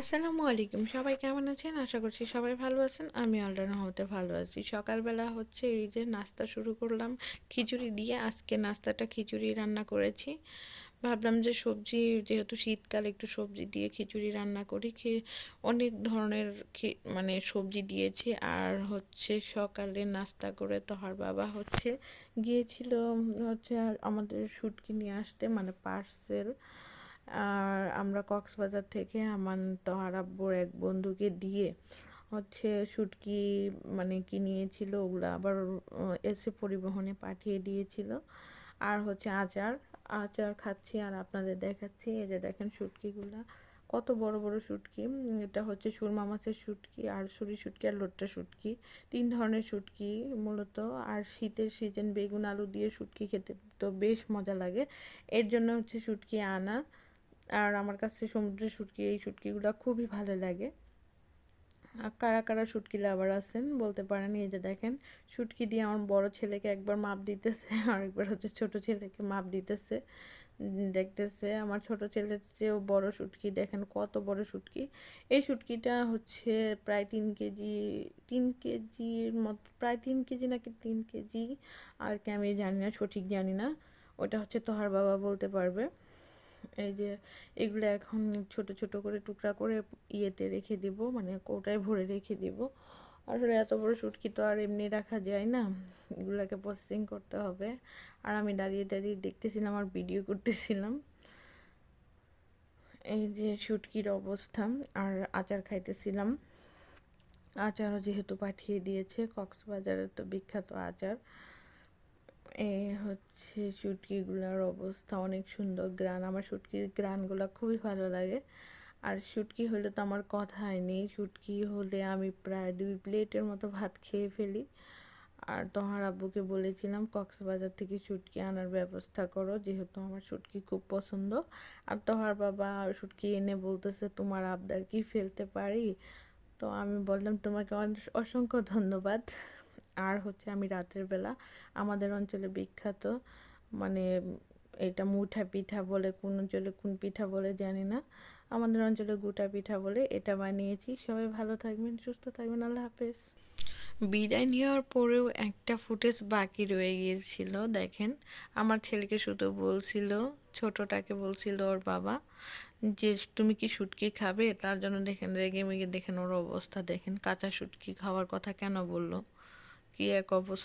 আসসালামু আলাইকুম। সবাই কেমন আছেন? আশা করছি সবাই ভালো আছেন। আমি আল্লাহর হতে ভালো আছি। সকালবেলা হচ্ছে এই যে নাস্তা শুরু করলাম। খিচুড়ি দিয়ে আজকে নাস্তাটা খিচুড়ি রান্না করেছি। ভাবলাম যে সবজি, যেহেতু শীতকাল, একটু সবজি দিয়ে খিচুড়ি রান্না করি। খি, অনেক ধরনের মানে সবজি দিয়েছি। আর হচ্ছে সকালে নাস্তা করে তোহার বাবা হচ্ছে গিয়েছিল হচ্ছে আমাদের শুটকি নিয়ে আসতে মানে পার্সেল। আর আমরা কক্সবাজার থেকে আমার তোহার আব্বুর এক বন্ধুকে দিয়ে হচ্ছে শুটকি মানে কি নিয়েছিল ওগুলো আবার এসে পরিবহনে পাঠিয়ে দিয়েছিল। আর হচ্ছে আচার আচার খাচ্ছি আর আপনাদের দেখাচ্ছি। এই যে দেখেন শুটকিগুলা কত বড় বড় শুটকি এটা হচ্ছে সুরমা মাছের শুটকি আর সুরি শুটকি আর লোট্টা শুটকি তিন ধরনের শুটকি মূলত। আর শীতের সিজন বেগুন, আলু দিয়ে শুটকি খেতে তো বেশ মজা লাগে। এর জন্য হচ্ছে শুটকি আনা। আর আমার কাছে সমুদ্রের শুটকি, এই শুটকিগুলো খুবই ভালো লাগে। আর কারা কারা শুটকি লাভার আছেন বলতে পারেন, এই যে দেখেন, শুটকি দিয়ে আমার বড় ছেলেকে একবার মাপ দিতেছে আর একবার হচ্ছে ছোট ছেলেকে মাপ দিতেছে দেখতেছে আমার ছোট ছেলের চেয়েও বড় শুটকি, দেখেন কত বড় শুটকি। এই শুটকিটা হচ্ছে প্রায় তিন কেজি, তিন কেজির মতো, প্রায় তিন কেজি নাকি তিন কেজি, আর কি আমি জানি না, সঠিক জানি না। ওটা হচ্ছে তোহার বাবা বলতে পারবে। এই যে এগুলো এখন ছোট ছোট করে টুকরা করে ইয়েতে রেখে দিব মানে কৌটায় ভরে রেখে দিব। আসলে এত বড় শুটকি তো আর এমনি রাখা যায় না, এগুলোকে প্রসেসিং করতে হবে। আর আমি দাঁড়িয়ে দাঁড়িয়ে দেখতেছিলাম আর ভিডিও করতেছিলাম। এই যে শুটকির অবস্থা, আর আচার খাইতেছিলাম। আচারও যেহেতু পাঠিয়ে দিয়েছে, কক্সবাজারের তো বিখ্যাত আচার। এই হচ্ছে শুটকিগুলোর অবস্থা অনেক সুন্দর গ্রান। আমার শুটকির গ্রানগুলো খুবই ভালো লাগে। আর শুটকি হলে তো আমার কথাই নেই। শুটকি হলে আমি প্রায় দুই প্লেটের মতো ভাত খেয়ে ফেলি। আর তোমার আব্বুকে বলেছিলাম, কক্সবাজার থেকে শুটকি আনার ব্যবস্থা করো, যেহেতু আমার শুটকি খুব পছন্দ। আর তোহার বাবা শুটকি এনে বলতেছে, তোমার আবদার কি ফেলতে পারি? তো আমি বললাম, তোমাকে অসংখ্য ধন্যবাদ। আর হচ্ছে আমি রাতের বেলা আমাদের অঞ্চলে বিখ্যাত মানে এটা মুঠা পিঠা বলে, কোন অঞ্চলে কোন পিঠা বলে জানি না, আমাদের অঞ্চলে গুটা পিঠা বলে এটা বানিয়েছি। সবাই ভালো থাকবেন, সুস্থ থাকবেন, আল্লাহ হাফেজ। বিদায় নেওয়ার পরেও একটা ফুটেজ বাকি রয়ে গিয়েছিল, দেখেন। আমার ছেলেকে শুধু বলছিল, ছোটটাকে বলছিল ওর বাবা যে, তুমি কি শুটকি খাবে? তার জন্য দেখেন রেগে মেগে দেখেন ওর অবস্থা, দেখেন, কাঁচা শুটকি খাওয়ার কথা কেন বলল। কি এক অবস্থা